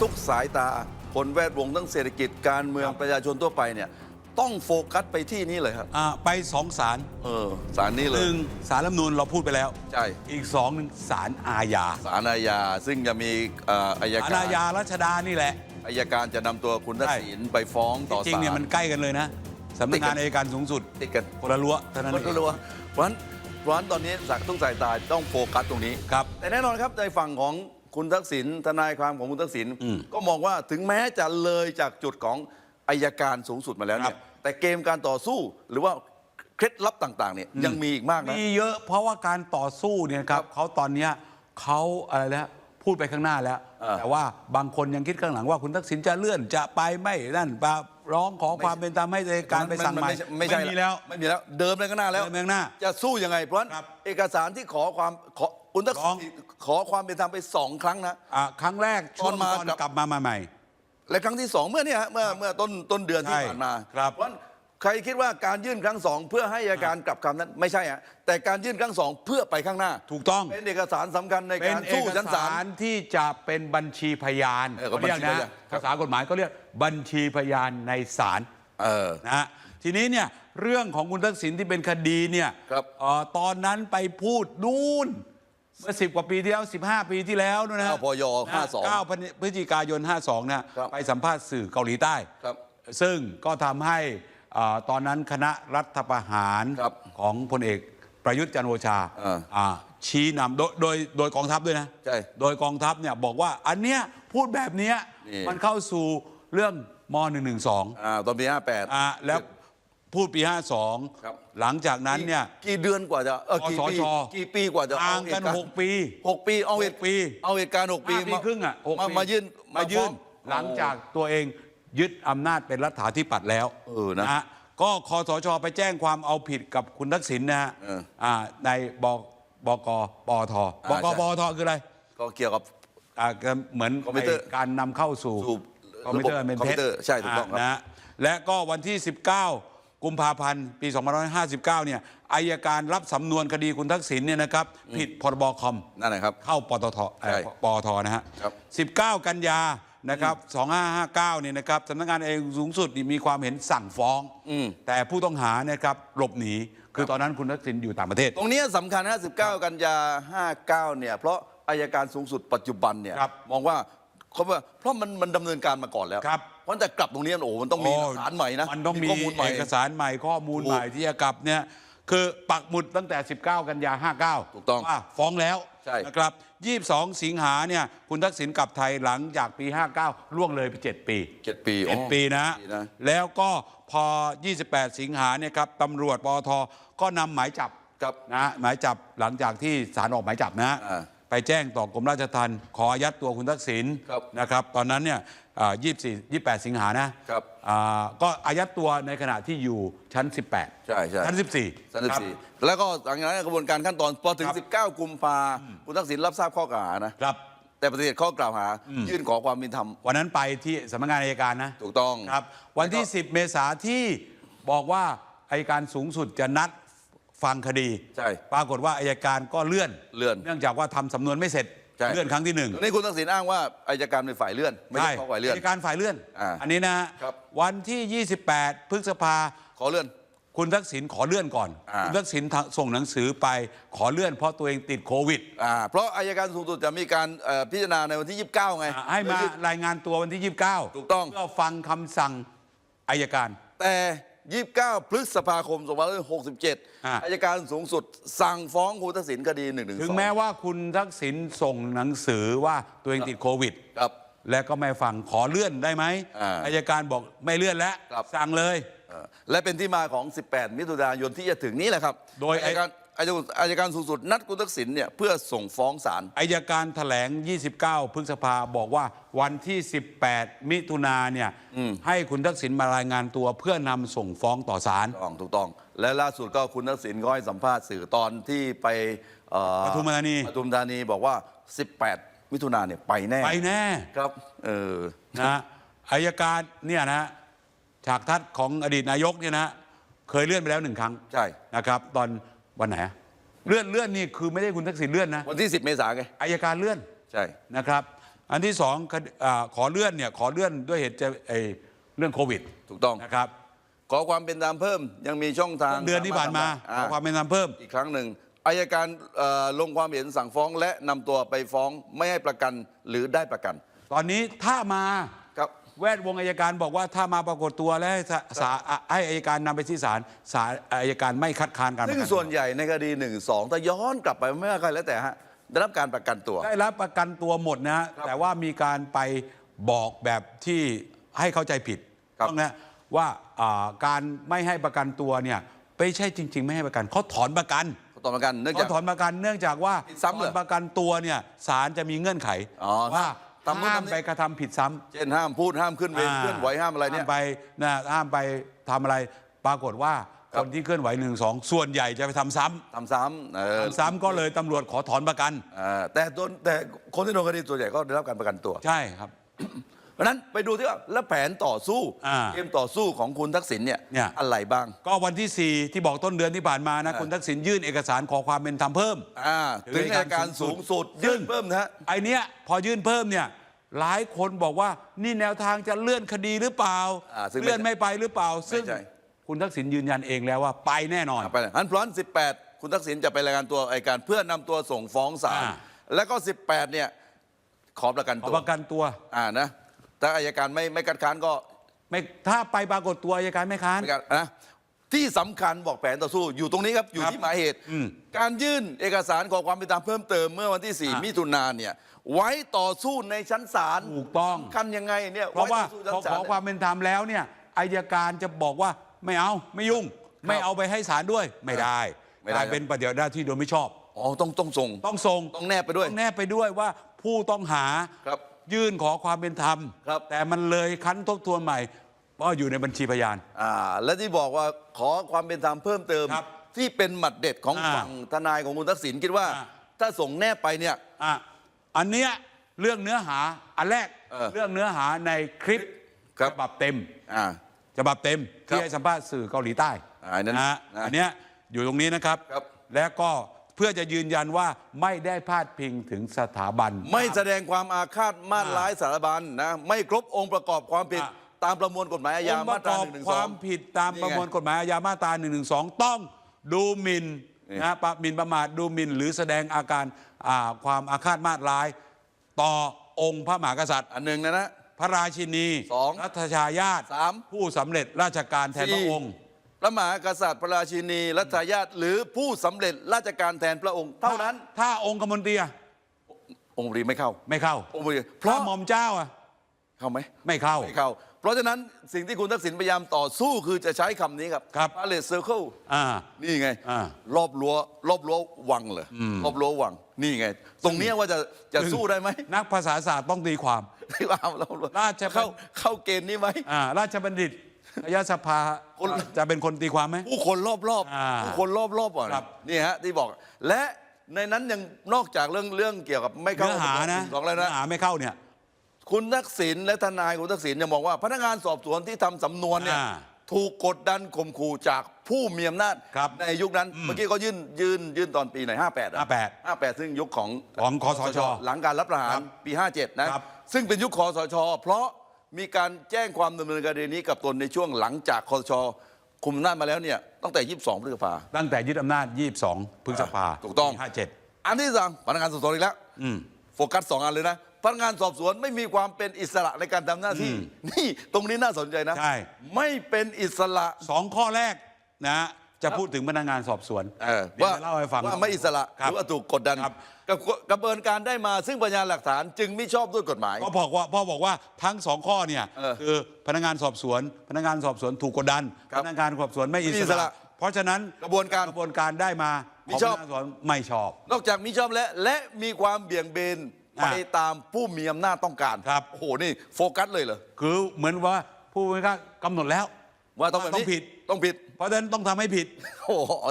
ทุกสายตา คนแวดวงทั้งเศรษฐกิจการเมืองประชาชนทั่วไปเนี่ย ต้องโฟกัสไปที่นี่เลยครับ อ่าไปสองศาลเออสารนี้เลหย นึ่งศาลรัฐธรรมนูญเราพูดไปแล้ว ใช่ อีกสองหนึ่งศาลอาญาสารอาญาซึ่งจะมีเอ่ออัยศาลการอาญารัชดานี่แหละอัยการจะนำตัวคุณทักษิณไปฟ้องต่อจริงศาๆเนี่ยลมันใกล้กันเลยนะสำนักงานอัยการสูงสุดติดกัน คนละรั้วเท่านั้นคนเองรู้ว่าเพราะฉะนั้นเพราะฉะนั้นตอนนี้สักทุกสายตาต้องโฟกัสตรงนี้ ครับ แต่แน่นอนครับในฝั่งของ คุณทักษิณทนายความของคุณทักษิณอืมก็มองว่าถึงแม้จะเลยจากจุดของอายการสูงสุดมาแล้วเนี่ครัยบแต่เกมการต่อสู้หรือว่าเคล็ดลับต่างๆเนี่ยยังมีอีกมากนะมีเยอะเพราะว่าการต่อสู้เนี่ยครับเขาตอนเนี้ยเขาอะไรแล้วพูดไปข้างหน้าแล้วเออแต่ว่าบางคนยังคิดข้างหลังว่าคุณทักษิณจะเลื่อนจะไปไม่นั่นปา ร้องขอความเป็นธรรมให้อัยการไปสั่งใหม่ไม่ใช่มีแล้ว ไม่มีแล้ว เดิมเลยข้างหน้าแล้วเดินไปข้างหน้า จะสู้ยังไง เพราะฉะนั้นครับเอกสารที่ขอความขอคุณทักร้องษิณขอความเป็นธรรมไปสองครั้งนะอะครั้งแรกช่วงตอนมาตอนกับกลับมาใหม่ และครั้งที่สองเมื่อเนี่ยฮะเมื่อเมื่อต้นต้นเดือนที่ใช่ผ่านมาครับเพราะฉะนั้น ใครคิดว่าการยื่นครั้งสองเพื่อให้อัยการกลับคำนั้นไม่ใช่ฮะแต่การยื่นครั้งสองเพื่อไปข้างหน้า ถูกต้อง เป็นเอกสารสำคัญในเป็นการเอสู้กชั้นศาสารลที่จะเป็นบัญชีพยานเออก็เขาเรียกบัญชีนะพยานครับ ภาษากฎหมายก็เรียกบัญชีพยานในศาล เออ นะฮะทีนี้เนี่ยเรื่องของคุณทักษิณที่เป็นคดีเนี่ยครับเอ่อตอนนั้นไปพูดนู่นเมื่อสิบกว่าปีที่แล้ว15ปีที่แล้วนู่นนะเก้าพยนะฮะ52 เก้าพฤศจิกายน 52นะครับไปสัมภาษณ์สื่อเกาหลีใต้ ครับซึ่งก็ทำให้เอ่อตอนนั้นคณะรัฐประหารครับของพลเอกประยุทธ์จันทร์โอชาเอออ่าชี้นำโดยโดยโดยกองทัพด้วยนะใช่โดยกองทัพเนี่ยบอกว่าอันเนี้ยพูดแบบเนี้ยนี่ มันเข้าสู่เรื่องม .112 อ่าตอนปี58อ่าแล้วพูดปี ครับ 52หลังจากนั้นเนี่ย กี่เดือนกว่าจะเออกี่ปีคสช กี่ปีกว่าจะห่างกันเอเหตุรณ์6 ปี หกปีเอาเหตุหกปี เอาเหตุการณ์หกปีห้าปีครึ่งอะหกมาปีมายื่นมายื่น ฟ้องหลังจากตัวเอง ยึดอำนาจเป็นรัฐาธิปัตย์แล้วเออนะฮก็คอสชไปแจ้งความเอาผิดกับคุณทักษิณนะฮะเอออ่าในบบกปอทบอ่ากใช่ ปอทคืออะไรก็เกี่ยวกับ อ่าก็เหมือนคอมพิวเตอร์ไอ้การนำเข้าสู่สู่คอมพิวเตอร์ระบบเป็นคอมพิเท็จวเตอร์ใช่ถูกต้องครับนะฮะและก็วันที่ 19 กุมภาพันธ์ปี 2559 เนี่ยอายการรับสำนวนคดีคุณทักษิณเนี่ยนะครับผิดพรบคอม นั่นแหละครับ เข้าปตทเอ่อใช่ปอทนะฮะครับ 19 กันยา นะครับ2559เนี่ยนะครับสำนักงานอายการสูงสุดนี่มีความเห็นสั่งฟ้อง อืม แต่ผู้ต้องหาเนยครับหลบหนี คือตอนนั้นคุณทักษิณอยู่ต่างประเทศ ตรงนี้สำคัญนะ19กันยา 59 เนี่ย เพราะอายการสูงสุดปัจจุบันเนี่ย ครับมองว่าเขาว่าเพราะมันมันดำเนินการมาก่อนแล้ว ครับ เพราะแต่กลับตรงนี้โอ้โหมันต้องมีหลักฐานใหม่นะมันต้องมีข้อมูลใหม่ เอกสารใหม่ข้อมูลถูกใหม่ที่จะกลับเนี่ยคือปักหมุดตั้งแต่ 19 กันยา 59 ถูกต้อง ว่าฟ้องแล้ว ใช่ นะครับ 22 สิงหาเนี่ยคุณทักษิณกลับไทยหลังจากปี 59 ล่วงเลยไป 7 ปี เจ็ดปีเจ็ดอ๋อปีนะ ปีนะ แล้วก็พอ 28 สิงหาเนี่ยครับตำรวจปอทก็นำหมายจับ ครับ นะฮะหมายจับหลังจากที่ศาลออกหมายจับนะฮะอ่าไปแจ้งต่อกรมราชทัณฑ์ขออายัดตัวคุณทักษิณครับ นะครับ ตอนนั้นเนี่ยอ่า 24 28 สิงหานะครับอ่าก็อายัดตัวในขณะที่อยู่ชั้น 18ใช่ใช่ ชั้น 14สันติสีแล้วก็หลังจากนั้นกระบวนการขั้นตอนพอถึง ครับ 19 กุมภาคุณทักษิณรับทราบข้อกล่าวหานะ ครับ แต่ปฏิเสธข้อกล่าวหา ยื่นขอความเป็นธรรม วันนั้นไปที่สำนักงานอัยการนะถูกต้องครับ วันที่10 เมษาที่บอกว่าอัยการสูงสุดจะนัดฟังคดีใช่ปรากฏว่าอัยการก็เลื่อนเลื่อน เนื่องจากว่าทำสำนวนไม่เสร็จ ใช่ เลื่อนครั้งที่หนึ่ง นี่คุณทักษิณอ้างว่าอายการเป็นฝ่ายเลื่อน ไม่ใช่ข้อฝ่ายเลื่อนอัยการฝ่ายเลื่อนอ่าอันนี้นะฮะครับ วันที่ 28 พฤษภา ขอเลื่อน คุณทักษิณขอเลื่อนก่อน อ่า คุณทักษิณส่งหนังสือไปขอเลื่อนเพราะตัวเองติดโควิดอ่าเพราะอายการสูงสุดจะมีการเอ่อพิจารณาในวันที่ 29 ไง อ่าให้มารายงานตัววันที่ 29 ถูกต้อง เพื่อฟังคำสั่งอายการ แต่ 29 พฤษภาคม2567 อ่าอายการสูงสุด สั่งฟ้องคุณทักษิณคดี1นึถึงแม้ว่าคุณทักษิณส่งหนังสือว่าตัวเองติดโควิด ครับ และก็ไม่ฟังขอเลื่อนได้ไหมอ่าอายการบอกไม่เลื่อนแล้ว ครับ สั่งเลย เอ่อและเป็นที่มาของ 18 มิถุนายนที่จะถึงนี้แหละครับโดยอายการ อายการอายการสูงสุดนัดคุณทักษิณเนี่ยเพื่อส่งฟ้องศาลอายการแถลง 29 พฤษภาบอกว่าวันที่ 18 มิถุนาเนี่ยให้คุณทักษิณมารายงานตัวเพื่อนำส่งฟ้องต่อศาลถูกต้องถูกต้อง และล่าสุดก็คุณทักษิณก็ให้สัมภาษณ์สื่อตอนที่ไปเอ่อปทุมธานีปทุมธานีบอกว่า 18 มิถุนายนเนี่ยไปแน่ไปแน่ครับเออนะอายการเนี่ยนะฉากทัศน์ของอดีตนายกเนี่ยนะเคยเลื่อนไปแล้วหนึ่งครั้งใช่นะครับ ตอน วันไหนอะเลื่อนเลื่อนนี่คือไม่ได้คุณทักษิณเลื่อนนะวันที่ 10 เมษายนไงอายการเลื่อนใช่ นะครับ อันที่สองคดีอ่าขอเลื่อนเนี่ยขอเลื่อนด้วยเหตุจะไอเรื่องโควิดถูกต้อง นะครับขอความเป็นธรรมเพิ่มยังมีช่องทางเดือนที่ผ่านมาอ่ขอความเป็นธรรมเพิ่ม อีกครั้งหนึ่งอายการเอ่อลงความเห็นสั่งฟ้องและนำตัวไปฟ้องไม่ให้ประกันหรือได้ประกัน ตอนนี้ถ้ามาครับ แวดวงอายการบอกว่าถ้ามาปรากฏตัวแล้วให้ศาศาให้อายการนำไปที่ศาลศาลอายการไม่คัดค้านการประซึ่งกันส่วนใหญ่ในคดี1นึถ้าย้อนกลับไปไม่ว่าใครแล้วแต่ฮะได้รับการประกันตัว ได้รับประกันตัวหมดนะฮะครับแต่ว่ามีการไปบอกแบบที่ให้เข้าใจผิดครับ ต้องนะว่าอ่าการไม่ให้ประกันตัวเนี่ยไม่ใช่จริง ๆ ไม่ให้ประกันเขาถอนประกันเขาต่อประกันเนื่องเขาจาก ถอนประกันเนื่องจากว่าผิดซ้ำเหรอถอนประกันตัวเนี่ยศาลจะมีเงื่อนไขอ๋อว่า ทำนู่นห้ามทำนี่ไปกระทำผิดซ้ำ เช่นห้ามพูดห้ามขึ้นเวรเคลื่อนไหวห้ามอะไรเนี่ยห้ามไปนะห้ามไปทำอะไร ปรากฏว่าครัคบนที่เคลื่อนไหวหนึ่งสองส่วนใหญ่จะไปทำซ้ำทำซ้ำเออทำซ้ำก็เลยตำรวจขอถอนประกันเออแต่โดนแต่คนที่โดนคดีส่วนใหญ่ก็ได้รับการประกันตัว ใช่ครับเพ ราะฉะนั้นไปดูที่ว่าแล้วแผนต่อสู้อ่า เกมต่อสู้ของคุณทักษิณเนี่ยเนี่ย อะไรบ้างก็วันที่ 4 ที่บอกต้นเดือนที่ผ่านมานะอ่าคุณทักษิณยื่นเอกสารขอความเป็นธรรมเพิ่ม อ่าถึถึงงอัอัยยกาการรสูสูงงสุสุดดยื่นเพิ่มนะฮะ ไอเนี้ยพอยื่นเพิ่มเนี่ยหลายคนบอกว่านี่แนวทางจะเลื่อนคดีหรือเปล่า อ่าซึ่งไม่เลื่อนไม่ไปหรือเปล่า ซึ่งใช่ คุณทักษิณยืนยันเองแล้วว่าไปแน่นอน ไปเลยอันพร้อน18 คุณทักษิณจะไปรายงานตัวอัยการเพื่อนำตัวส่งฟ้องศาลอ่า แล้วก็ 18 เนี่ย ขอประกันขอตัวประกันตัว อ่านะ ถ้าอัยการไม่ไม่คัดค้านก็ไม่ถ้าไปปรากฏตัวอัยการไม่ค้าน ไม่กันนะที่สำคัญบอกแผนต่อสู้อยู่ตรงนี้ครับอยู่ครับที่หมายเหตุ อืมการยื่นเอกสารขอความเป็นธรรมเพิ่มเติมเมื่อวันที่ อะ4 มิถุนายนเนี่ยไว้ต่อสู้ในชั้นศาลถูกต้อง สำคัญยังไงเนี่ยเพราะว่าไต่อสู้พอชั้นขศาอลความเป็นธรรมแล้วเนี่ยอายการจะบอกว่าไม่เอาไม่ยุ่ง ไม่เอาไปให้ศาลด้วยไม่ได้ไม่ได้ กลายเป็นปฏิบัติหน้าที่โดยไม่ชอบ อ๋อต้องต้องส่ง ต้องส่งต้องแนบไปด้วยต้องแนบไปด้วยว่าผู้ต้องหาครับ ยื่นขอความเป็นธรรม ครับ แต่มันเลยคั้นทบทวนใหม่เพราะอยู่ในบัญชีพยาน อ่าและที่บอกว่าขอความเป็นธรรมเพิ่มเติม ครับที่เป็นหมัดเด็ดของอ่าฝั่งทนายของคุณทักษิณคิดว่า อ่า ถ้าส่งแนบไปเนี่ย อะอันเนี้ยเรื่องเนื้อหาอันแรกเออเรื่องเนื้อหาในคลิปครับ ฉบับเต็ม อ่า ฉบับเต็มครับที่ให้สัมภาษณ์สื่อเกาหลีใต้อ่าอันนั้นนะฮะนะอันเนี้ยอยู่ตรงนี้นะครับ ครับและก็เพื่อจะยืนยันว่าไม่ได้พาดพิงถึงสถาบัน ไม่แสดงความอาฆาตมาตร้ายสารบัญนะไม่ครบองค์ประกอบความผิด อะ ตามประมวลกฎหมายอาญาองค์ปมาระตกราอบหนึ่งหนึ่งคสอวางมผิดตามนี่ไงประมวลกฎหมายอาญามาตรา1นึต้องดูหมิ่นนี่ นะประหมิ่นประมาทดูหมิ่นหรือแสดงอาการอ่าความอาฆาตมาตร้าย ต่อองค์พระมหากษัตริย์ อันหนึ่งนะนะ พระราชินีสองรัชชายาตสามผู้สำเร็จราชการแทนพระองค์ พระมหากษัตริย์พระราชินีรัชทายาทหรือผู้สำเร็จราชการแทนพระองค์เท่านั้น ถ้าองค์กมลตรีอะองค์บรีไม่เข้า ไม่เข้าองค์บรีเพพระราะหม่อมเจ้าอะเข้าไหมไม่เข้า ไม่เข้า เพราะฉะนั้นสิ่งที่คุณทักษิณพยายามต่อสู้คือจะใช้คำนี้ครับครับ พาเลสเซอร์เคิล อ่า นี่ไง อ่ารอบรั้วรอบรั้ววังเหรออรอบรั้ววัง นี่ไง ตรงเนี้ยว่าจะจะสู้ได้ไหม นักภาษาศาสตร์ต้องตีความ ที่ว่าเราราชบัณฑิต เข้าเข้าเกณฑ์นี้ไหม อ่าราชบัณฑิต ยสภาคน จะเป็นคนตีความไหม ผู้คนรอบรอบๆอ่าผู้คนรอบรอบๆก่อนครับนี่ฮะที่บอก และในนั้นยังนอกจากเรื่องเรื่องเกี่ยวกับไม่เข้าเนื้อหานะสองแล้วเนื้นะ อหาไม่เข้าเนี่ย คุณทักษิณและทนายคุณทักษิณยังบอกว่า พนักงานสอบสวนที่ทำสำนวนเนี่ยอ่าถูกกดดันข่มขู่จากผู้มีอำนาจครับในยุคนั้น เมื่อกี้ก็ยื่นยื่นยื่นตอนปีไหน 58 58 58 ซึ่งยุคของของคสชหลังการรับประหาครรับปี 57 นะครับ ซึ่งเป็นยุคคอสช เพราะ มีการแจ้งความดำเนินคดีนี้กับตนในช่วงหลังจากคอสชคุมอำนาจมาแล้วเนี่ยตั้งแต่ 22 พฤษภา ตั้งแต่ยึดอำนาจ 22 พฤษภาถูกต้องห้าเจ็ดอันที่สองพนักงานสอบสวนอีกแล้วอืม โฟกัสสองอันเลยนะพนักงานสอบสวนไม่มีความเป็นอิสระในการทำหน้าที่ นี่ตรงนี้น่าสนใจนะใช่ ไม่เป็นอิสระ สองข้อแรกนะจะพูดถึงพนักงานสอบสวนเออเดี๋ยวว่าจะเล่าให้ฟังว่าไม่อิสระหครับรือว่าถูกกดดัน ครับ กับกระบวนการได้มาซึ่งพยานหลักฐานจึงไม่ชอบด้วยกฎหมาย ก็บอกว่าพ่อบอกว่าทั้งสองข้อเนี่ยเออคือพนักงานสอบสวน พนักงานสอบสวนถูกกดดัน ครับพนักงานสอบสวนไม่อิไม่อิสสระระ เพราะฉะนั้นกระบวนการ กระบวนการได้มามิของชพอบนักงานสอบสวนไม่ชอบ นอกจากมีชอบและและมีความเบี่ยงเบนอ่าไปตามผู้มีอำนาจต้องการครับ โอ้โหนี่โฟกัสเลยเหรอคือเหมือนว่าผู้พิพากษากำหนดแล้ว ว่าต้องแบบต้นี้องผิด ต้องผิด เพราะฉะนั้นต้องทำให้ผิด โอ้โหอา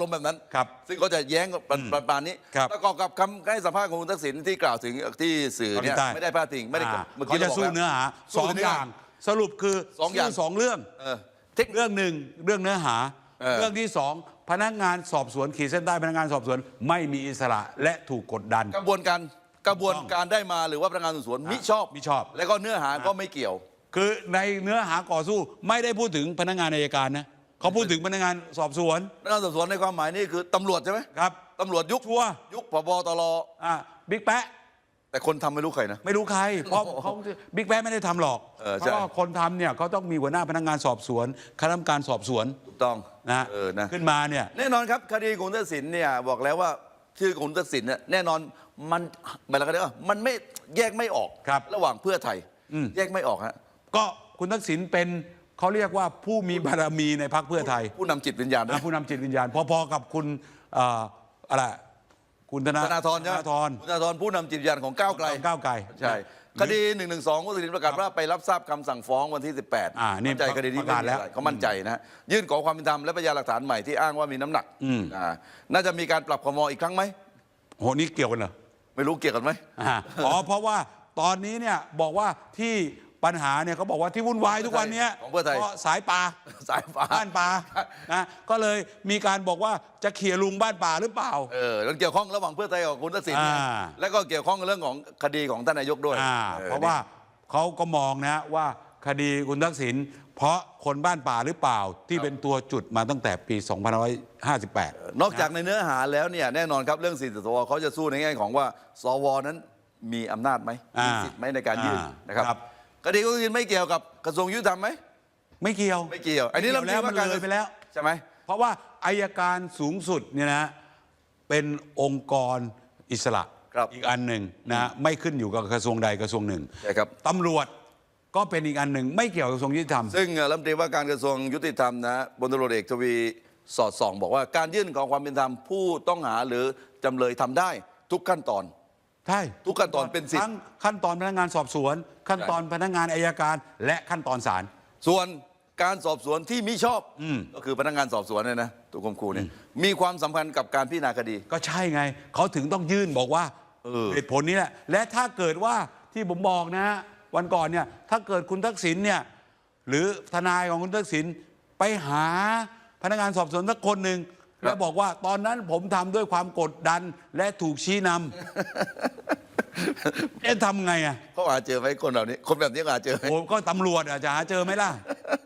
รมณ์แบบนั้น ครับซึ่งก็จะแย้งกับประประมาณนี้ครับประกอบกับคำให้สัมภาษณ์ของคุณทักษิณที่กล่าวถึงที่สื่อเนี่ยเกาหลีใต้ ไม่ได้พลาดพิงไม่ได้อ่าเมื่อเขากี้จะรบกสู้แล้วเนื้อหาสู้สองเนื้ออหาย่าง สรุปคือสองอย่าง สู้สองเรื่อง เออเทคนิคเรื่องหนึ่งเรื่องเนื้อหา เออ เรื่องที่สองพนักงานสอบสวนขีดเส้นใต้พนักงานสอบสวนไม่มีอิสระและถูกกดดัน กระบวนการกระบวนการได้มาหรือว่าพนักงานสอบสวนมิชอบมิชอบ แล้วก็เนื้อหาก็ไม่เกี่ยว คือในเนื้อหาก่อสู้ไม่ได้พูดถึงพนักงานอัยการนะ เขาพูดถึงพนักงานสอบสวนพนักงานสอบสวนในความหมายนี่คือตำรวจใช่ไหมครับตำรวจยุคชัวร์ยุคพบตรอ่าบิ๊กแปะแต่คนทำไม่รู้ใครนะ ไม่รู้ใคร เพราะเขาบิ๊กแปะไม่ได้ทำหรอกเออเพใช่ราะว่าคนทำเนี่ยเขาต้องมีหัวหน้าพนักงานสอบสวนคณะกรรมการสอบสวนถูกต้องนะเออนะขึ้นมาเนี่ยแน่นอนครับคดีคุณทักษิณเนี่ยบอกแล้วว่าชื่อคุณทักษิณเนี่ยแน่นอนมันหมายถึงว่ามันไม่แยกไม่ออกครับระหว่างเพื่อไทยอืมแยกไม่ออกฮะก็คุณทักษิณเป็น เขาเรียกว่าผู้มีบารมีในพรรคเพื่อไทยผู้นำจิตวิญญาณด้วนะยผู้นำจิตวิญญาณ พอๆกับคุณเอ่ออะไรคุณธนาธนาธรใช่ไหมธนาธรธนาธรผู้นำจิตวิญญาณของก้าวไกลก้าวไกลใช่คดี1นึคุณทักษิณประกาศว่าไปรับทราบคำสั่งฟ้องวันที่ 18อ่านี่มั่นใจคดีนี้ประกาศแล้วไม่มีอะไรเขามั่นใจนะฮะยื่นขอความเป็นธรรมและพยานหลักฐานใหม่ที่อ้างว่ามีน้ำหนักอืม อ่าน่าจะมีการปรับคมอีกครั้งไหมโหนี่เกี่ยวกันเหรอ ไม่รู้เกี่ยวกันไหม อ่าอ๋อ เพราะว่าตอนนี้เนี่ยบอกว่าที่ ปัญหาเนี่ยเขาบอกว่าที่วุ่นวายทุกวันเนี้ยของเพื่อไทย เพราะสายป่าสายฟ้า บ้านป่านะก็เลยมีการบอกว่าจะเขี่ยลุงบ้านป่าหรือเปล่า เออแล้วเกี่ยวข้องระหว่างเพื่อไทยกับคุณทักษิณเนี่ยอ่า แล้วก็เกี่ยวข้องกับเรื่องของคดีของท่านนายกด้วยอ่าออเพราะว่าเขาก็มองนะว่าคดีคุณทักษิณเพราะคนบ้านป่าหรือเปล่าที่เป็นตัวจุดมาตั้งแต่ปี 2558 นอกจากในเนื้อหาแล้วเนี่ยแน่นอนครับเรื่องสิทธิสวเขาจะสู้ในแง่ของว่า สวนั้นมีอำนาจไหมอ่ามีมีสิทธิ์ไหมในการยื่นอ่านนะครับ ครับ คดีคุณทักษิณไม่เกี่ยวกับกระทรวงยุติธรรมไหมไม่เกี่ยวไม่เกี่ยว อันนี้เราไม่เกี่ยวแล้วมันเลยไปแล้ว ใช่ไหมเพราะว่าอายการสูงสุดเนี่ยนะเป็นองค์กรอิสระครับอีกอันหนึ่งนะไม่ขึ้นอยู่กับกระทรวงใดกระทรวงหนึ่งใช่ครับตำรวจก็เป็นอีกอันหนึ่งไม่เกี่ยวกับกระทรวงยุติธรรม ซึ่งเอ่อรัฐมนตรีว่าการกระทรวงยุติธรรมนะบนตำรวจเอกทวีสอดส่อง บอกว่าการยื่นขอความเป็นธรรมผู้ต้องหาหรือจำเลยทำได้ทุกขั้นตอน ใช่ทุกขั้นตอนเป็นสิทธิ์ ทั้งขั้นตอนพนักงานสอบสวน ขั้นตอนพนักงานอายการ และขั้นตอนศาล ส่วนการสอบสวนที่มิชอบก็คือพนักงานสอบสวนเนี่ยนะตัวคมคูเนี่ยมีความสำคัญกับการพิจารณาคดี ก็ใช่ไง เขาถึงต้องยื่นบอกว่าเออ เหตุผลนี้แหละและถ้าเกิดว่าที่ผมบอกนะฮะวันก่อนเนี่ยถ้าเกิดคุณทักษิณเนี่ยหรือทนายของคุณทักษิณไปหาพนักงานสอบสวนสักคนหนึ่ง แล้วบอกว่าตอนนั้นผมทำด้วยความกดดันและถูกชี้นำ เอ๊ะทำไงอะเขาหาเจอไหมคนเหล่านี้ คนแบบนี้เขาหาเจอไหมโอ้ก็ตำรวจอาจจะหาเจอไหมล่ะ